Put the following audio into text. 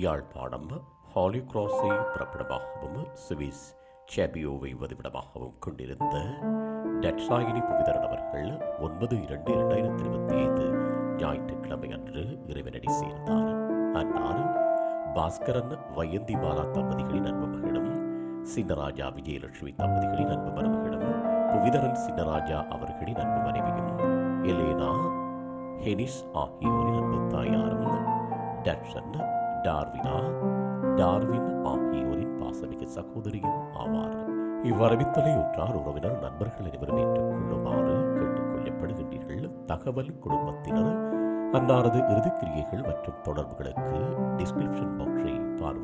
Yazhpanam ஹாலி கிராஸை பிறப்பிடமாகவும் Swiss சேபியோவை வதிவிடமாகவும் கொண்டிருந்த டட்சாயினி புவிதரன் அவர்கள் ஒன்பது இரண்டு இரண்டாயிரத்தி இருபத்தி ஐந்து ஞாயிற்றுக்கிழமை அன்று இறைவனடி சேர்ந்தார். அன்னார் பாஸ்கரன் வயந்தி பாலா தம்பதிகளின் அன்பு மகளும் சின்னராஜா விஜயலட்சுமி தம்பதிகளின் அன்பு மருமகளும் புவிதரன் சின்னராஜா அவர்களின் அன்பு மனைவியும் எலேனா ஹெனிஸ் ஆகியோரின் அன்பு தாயார் டட்சன் டார்வினா டார்வின் ஆகியோரின் பாசமிகு சகோதரியும் ஆவார். இவ்வரவித்தலை உற்றார் உறவினர் நண்பர்கள் அனைவரும் ஏற்றுக்கொள்ளுமாறு கேட்டுக்கொள்ளப்படுகின்றீர்கள். தகவல் குடும்பத்தினர் அன்னாரது இறுதிக்கிரியைகள் மற்றும் தொடர்புகளுக்கு டிஸ்கிரிப்ஷன் பாக்ஸை பார்வை